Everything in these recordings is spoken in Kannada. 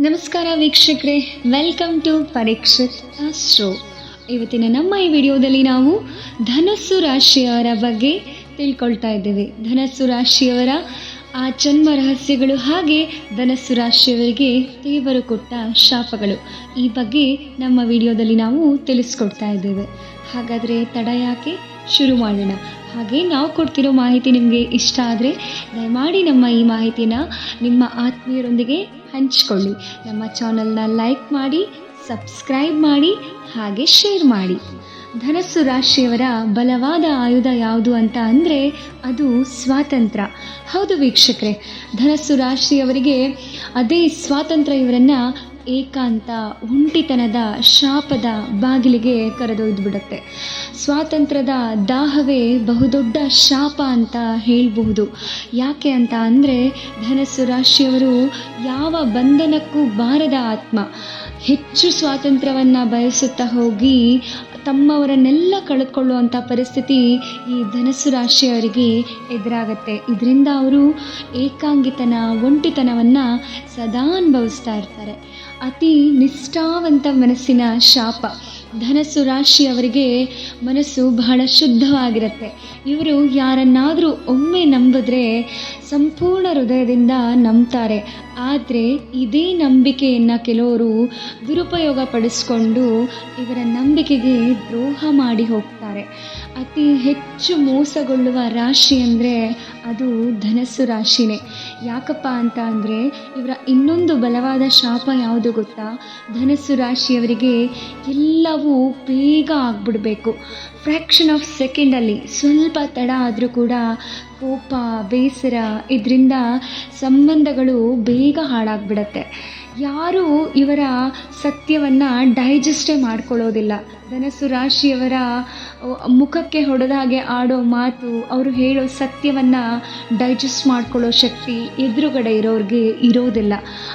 ನಮಸ್ಕಾರ ವೀಕ್ಷಕರೇ. ವೆಲ್ಕಮ್ ಟು ಪರೀಕ್ಷಿತ್ ಆಸ್ಟ್ರೋ ಇವತ್ತಿನ ನಮ್ಮ ಈ ವಿಡಿಯೋದಲ್ಲಿ ನಾವು ಧನಸ್ಸು ರಾಶಿಯವರ ಬಗ್ಗೆ ತಿಳ್ಕೊಳ್ತಾ ಇದ್ದೇವೆ. ಧನಸ್ಸು ರಾಶಿಯವರ ಆ ಜನ್ಮ ರಹಸ್ಯಗಳು ಹಾಗೆ ಧನಸ್ಸು ರಾಶಿಯವರಿಗೆ ದೇವರು ಕೊಟ್ಟ ಶಾಪಗಳು. ಈ ಬಗ್ಗೆ ನಮ್ಮ ವಿಡಿಯೋದಲ್ಲಿ ನಾವು ತಿಳಿಸ್ಕೊಡ್ತಾ ಇದ್ದೇವೆ. ಹಾಗಾದರೆ ತಡ ಯಾಕೆ? ಶುರು ಮಾಡೋಣ. ಹಾಗೆ ನಾವು ಕೊಡ್ತಿರೋ ಮಾಹಿತಿ ನಿಮಗೆ ಇಷ್ಟ ಆದರೆ ದಯಮಾಡಿ ನಮ್ಮ ಈ ಮಾಹಿತಿನ ನಿಮ್ಮ ಆತ್ಮೀಯರೊಂದಿಗೆ ಹಂಚಿಕೊಳ್ಳಿ. ನಮ್ಮ ಚಾನಲ್ನ ಲೈಕ್ ಮಾಡಿ, ಸಬ್ಸ್ಕ್ರೈಬ್ ಮಾಡಿ, ಹಾಗೆ ಶೇರ್ ಮಾಡಿ. ಧನಸ್ಸು ರಾಶಿಯವರ ಬಲವಾದ ಆಯುಧ ಯಾವುದು ಅಂತ ಅಂದರೆ ಅದು ಸ್ವಾತಂತ್ರ್ಯ ಹೌದು ವೀಕ್ಷಕರೇ, ಧನಸ್ಸು ರಾಶಿಯವರಿಗೆ ಅದೇ ಸ್ವಾತಂತ್ರ್ಯ ಇವರನ್ನು ಏಕಾಂತ, ಒಂಟಿತನದ, ಶಾಪದ ಬಾಗಿಲಿಗೆ ಕರೆದೊಯ್ದು ಬಿಡುತ್ತೆ ಸ್ವಾತಂತ್ರ್ಯದ ದಾಹವೇ ಬಹುದೊಡ್ಡ ಶಾಪ ಅಂತ ಹೇಳಬಹುದು. ಯಾಕೆ ಅಂತ ಅಂದರೆ ಧನಸ್ಸು ರಾಶಿಯವರು ಯಾವ ಬಂಧನಕ್ಕೂ ಬಾರದ ಆತ್ಮ. ಹೆಚ್ಚು ಸ್ವಾತಂತ್ರ್ಯವನ್ನು ಬಯಸುತ್ತಾ ಹೋಗಿ ತಮ್ಮವರನ್ನೆಲ್ಲ ಕಳೆದುಕೊಳ್ಳುವಂಥ ಪರಿಸ್ಥಿತಿ ಈ ಧನಸ್ಸು ರಾಶಿಯವರಿಗೆ ಎದುರಾಗತ್ತೆ. ಇದರಿಂದ ಅವರು ಏಕಾಂಗಿತನ, ಒಂಟಿತನವನ್ನು ಸದಾ ಅನುಭವಿಸ್ತಾ ಇರ್ತಾರೆ. ಅತಿ ನಿಷ್ಠಾವಂತ ಮನಸ್ಸಿನ ಶಾಪ. ಧನಸ್ಸು ರಾಶಿಯವರಿಗೆ ಮನಸ್ಸು ಬಹಳ ಶುದ್ಧವಾಗಿರುತ್ತೆ. ಇವರು ಯಾರನ್ನಾದರೂ ಒಮ್ಮೆ ನಂಬಿದ್ರೆ ಸಂಪೂರ್ಣ ಹೃದಯದಿಂದ ನಂಬ್ತಾರೆ. ಆದರೆ ಇದೇ ನಂಬಿಕೆಯನ್ನು ಕೆಲವರು ದುರುಪಯೋಗ ಪಡಿಸ್ಕೊಂಡು ಇವರ ನಂಬಿಕೆಗೆ ದ್ರೋಹ ಮಾಡಿ ಹೋಗ್ತಾರೆ. ಅತಿ ಹೆಚ್ಚು ಮೋಸಗೊಳ್ಳುವ ರಾಶಿ ಅಂದರೆ ಅದು ಧನಸ್ಸು ರಾಶಿನೇ. ಯಾಕಪ್ಪ ಅಂತ ಅಂದರೆ ಇವರ ಇನ್ನೊಂದು ಬಲವಾದ ಶಾಪ ಯಾವುದು ಗೊತ್ತಾ? ಧನಸ್ಸು ರಾಶಿಯವರಿಗೆ ಎಲ್ಲವೂ ಬೇಗ ಆಗ್ಬಿಡಬೇಕು. ಫ್ರ್ಯಾಕ್ಷನ್ ಆಫ್ ಸೆಕೆಂಡಲ್ಲಿ ಸ್ವಲ್ಪ ತಡ ಆದರೂ ಕೂಡ ಕೋಪ, ಬೇಸರ, ಇದರಿಂದ ಸಂಬಂಧಗಳು ಬೇಗ ಹಾಳಾಗ್ಬಿಡತ್ತೆ. ಯಾರು ಇವರ ಸತ್ಯವನ್ನು ಡೈಜೆಸ್ಟೇ ಮಾಡ್ಕೊಳ್ಳೋದಿಲ್ಲ. ಧನಸ್ಸು ರಾಶಿಯವರ ಮುಖಕ್ಕೆ ಹೊಡೆದ ಹಾಗೆ ಆಡೋ ಮಾತು, ಅವರು ಹೇಳೋ ಸತ್ಯವನ್ನು ಡೈಜೆಸ್ಟ್ ಮಾಡ್ಕೊಳ್ಳೋ ಶಕ್ತಿ ಎದುರುಗಡೆ ಇರೋರಿಗೆ ಇರೋದಿಲ್ಲ.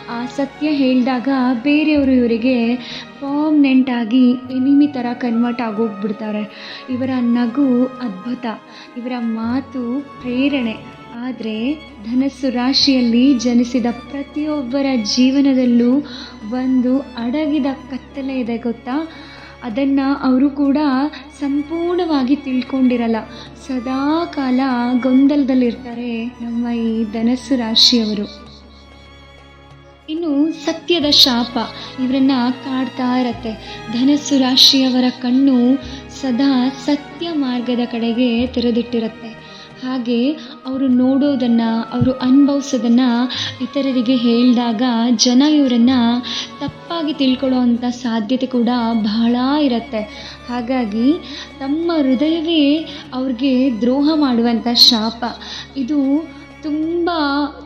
ಆ ಸತ್ಯ ಹೇಳಿದಾಗ ಬೇರೆಯವರು ಇವರಿಗೆ ಪರ್ಮನೆಂಟಾಗಿ ಎನಿಮಿ ಥರ ಕನ್ವರ್ಟ್ ಆಗೋಗ್ಬಿಡ್ತಾರೆ. ಇವರ ನಗು ಅದ್ಭುತ. ಇವರ ಮಾತು ಪ್ರೇರಣೆ. ಆದರೆ ಧನಸ್ಸು ರಾಶಿಯಲ್ಲಿ ಜನಿಸಿದ ಪ್ರತಿಯೊಬ್ಬರ ಜೀವನದಲ್ಲೂ ಒಂದು ಅಡಗಿದ ಕತ್ತಲೆ ಇದೆ ಗೊತ್ತಾ? ಅದನ್ನು ಅವರು ಕೂಡ ಸಂಪೂರ್ಣವಾಗಿ ತಿಳ್ಕೊಂಡಿರಲ್ಲ. ಸದಾ ಕಾಲ ಗೊಂದಲದಲ್ಲಿರ್ತಾರೆ ನಮ್ಮ ಈ ಧನಸ್ಸು ರಾಶಿಯವರು. ಇನ್ನು ಸತ್ಯದ ಶಾಪ ಇವರನ್ನು ಕಾಡ್ತಾ ಇರತ್ತೆ. ಧನಸ್ಸು ರಾಶಿಯವರ ಕಣ್ಣು ಸದಾ ಸತ್ಯ ಮಾರ್ಗದ ಕಡೆಗೆ ತೆರೆದಿಟ್ಟಿರುತ್ತೆ. ಹಾಗೆ ಅವರು ನೋಡೋದನ್ನು, ಅವರು ಅನುಭವಿಸೋದನ್ನು ಇತರರಿಗೆ ಹೇಳಿದಾಗ ಜನ ಇವರನ್ನು ತಪ್ಪಾಗಿ ತಿಳ್ಕೊಳ್ಳೋವಂಥ ಸಾಧ್ಯತೆ ಕೂಡ ಬಹಳ ಇರುತ್ತೆ. ಹಾಗಾಗಿ ತಮ್ಮ ಹೃದಯವೇ ಅವ್ರಿಗೆ ದ್ರೋಹ ಮಾಡುವಂಥ ಶಾಪ. ಇದು ತುಂಬ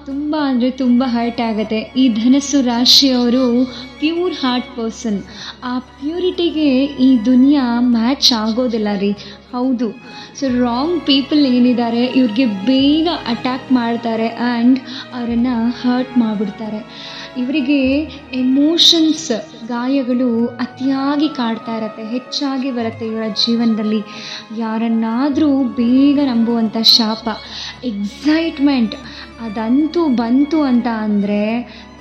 ತುಂಬ ಅಂದರೆ ತುಂಬ ಹರ್ಟ್ ಆಗುತ್ತೆ. ಈ ಧನಸ್ಸು ರಾಶಿಯವರು ಪ್ಯೂರ್ ಹಾರ್ಟ್ ಪರ್ಸನ್ ಆ ಪ್ಯೂರಿಟಿಗೆ ಈ ದುನಿಯಾ ಮ್ಯಾಚ್ ಆಗೋದಿಲ್ಲ ರೀ. ಹೌದು. ಸೊ ರಾಂಗ್ ಪೀಪಲ್ ಏನಿದ್ದಾರೆ, ಇವ್ರಿಗೆ ಬೇಗ ಅಟ್ಯಾಕ್ ಮಾಡ್ತಾರೆ ಆ್ಯಂಡ್ ಅವರನ್ನು ಹರ್ಟ್ ಮಾಡಿಬಿಡ್ತಾರೆ. ಇವರಿಗೆ ಎಮೋಷನ್ಸ್ ಗಾಯಗಳು ಅತಿಯಾಗಿ ಕಾಡ್ತಾ ಇರತ್ತೆ, ಹೆಚ್ಚಾಗಿ ಬರುತ್ತೆ ಇವರ ಜೀವನದಲ್ಲಿ. ಯಾರನ್ನಾದರೂ ಬೇಗ ನಂಬುವಂಥ ಶಾಪ ಎಕ್ಸೈಟ್ಮೆಂಟ್ ಅದಂತೂ ಬಂತು ಅಂತ ಅಂದರೆ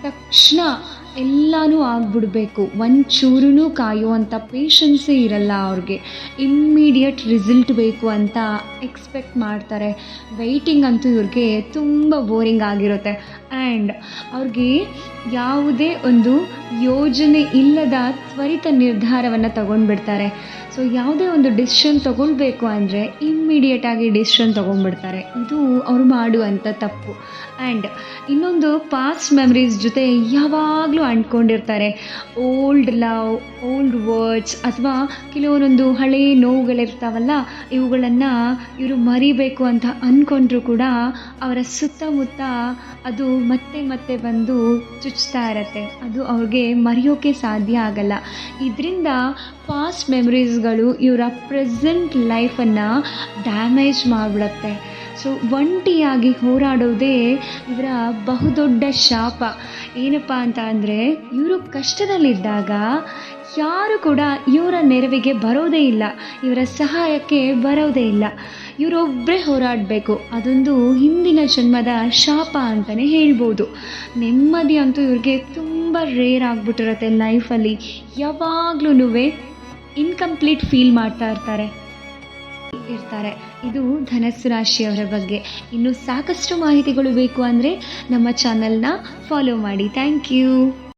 ತಕ್ಷಣ ಎಲ್ಲನೂ ಆಗ್ಬಿಡಬೇಕು. ಒಂಚೂರೂ ಕಾಯುವಂಥ ಪೇಷನ್ಸೇ ಇರಲ್ಲ ಅವ್ರಿಗೆ. ಇಮ್ಮಿಡಿಯೇಟ್ ರಿಸಲ್ಟ್ ಬೇಕು ಅಂತ ಎಕ್ಸ್ಪೆಕ್ಟ್ ಮಾಡ್ತಾರೆ. ವೆಯ್ಟಿಂಗ್ ಅಂತೂ ಇವ್ರಿಗೆ ತುಂಬ ಬೋರಿಂಗ್ ಆಗಿರುತ್ತೆ. ಆ್ಯಂಡ್ ಅವ್ರಿಗೆ ಯಾವುದೇ ಒಂದು ಯೋಜನೆ ಇಲ್ಲದ ತ್ವರಿತ ನಿರ್ಧಾರವನ್ನು ತಗೊಂಡ್ಬಿಡ್ತಾರೆ. ಸೊ ಯಾವುದೇ ಒಂದು ಡಿಸಿಷನ್ ತೊಗೊಳ್ಬೇಕು ಅಂದರೆ ಇಮ್ಮಿಡಿಯೇಟಾಗಿ ಡಿಸಿಷನ್ ತೊಗೊಂಡ್ಬಿಡ್ತಾರೆ. ಇದು ಅವರು ಮಾಡುವಂಥ ತಪ್ಪು. ಆ್ಯಂಡ್ ಇನ್ನೊಂದು ಪಾಸ್ಟ್ ಮೆಮರೀಸ್ ಜೊತೆ ಯಾವಾಗಲೂ ಅಂಟ್ಕೊಂಡಿರ್ತಾರೆ. ಓಲ್ಡ್ ಲವ್ ಓಲ್ಡ್ ವರ್ಡ್ಸ್ ಅಥವಾ ಕೆಲವೊಂದೊಂದು ಹಳೆಯ ನೋವುಗಳಿರ್ತಾವಲ್ಲ, ಇವುಗಳನ್ನು ಇವರು ಮರಿಬೇಕು ಅಂತ ಅಂದ್ಕೊಂಡ್ರೂ ಕೂಡ ಅವರ ಸುತ್ತಮುತ್ತ ಅದು ಮತ್ತೆ ಮತ್ತೆ ಬಂದು ಚುಚ್ತಾ ಇರತ್ತೆ. ಅದು ಅವ್ರಿಗೆ ಮರೆಯೋಕ್ಕೆ ಸಾಧ್ಯ ಆಗಲ್ಲ. ಇದರಿಂದ ಪಾಸ್ಟ್ ಮೆಮ್ರೀಸ್ಗಳು ಇವರ ಪ್ರೆಸೆಂಟ್ ಲೈಫನ್ನು ಡ್ಯಾಮೇಜ್ ಮಾಡಿಬಿಡತ್ತೆ. ಸೊ, ಒಂಟಿಯಾಗಿ ಹೋರಾಡೋದೇ ಇವರ ಬಹುದೊಡ್ಡ ಶಾಪ. ಏನಪ್ಪ ಅಂತ ಅಂದರೆ ಇವರು ಕಷ್ಟದಲ್ಲಿದ್ದಾಗ ಯಾರು ಕೂಡ ಇವರ ನೆರವಿಗೆ ಬರೋದೇ ಇಲ್ಲ, ಇವರ ಸಹಾಯಕ್ಕೆ ಬರೋದೇ ಇಲ್ಲ. ಇವರೊಬ್ಬರೇ ಹೋರಾಡಬೇಕು, ಅದೊಂದು ಹಿಂದಿನ ಜನ್ಮದ ಶಾಪ ಅಂತಲೇ ಹೇಳ್ಬೋದು. ನೆಮ್ಮದಿ ಅಂತೂ ಇವ್ರಿಗೆ ತುಂಬ ರೇರ್ ಆಗಿಬಿಟ್ಟಿರುತ್ತೆ ಲೈಫಲ್ಲಿ ಯಾವಾಗ್ಲೂ ಇನ್ಕಂಪ್ಲೀಟ್ ಫೀಲ್ ಮಾಡ್ತಾ ಇರ್ತಾರೆ. ಇರ್ತಾರೆ. ಇದು ಧನಸ್ಸು ರಾಶಿಯವರ ಬಗ್ಗೆ. ಇನ್ನು ಸಾಕಷ್ಟು ಮಾಹಿತಿಗಳು ಬೇಕು ಅಂದರೆ ನಮ್ಮ ಚಾನಲ್ನ ಫಾಲೋ ಮಾಡಿ. Thank you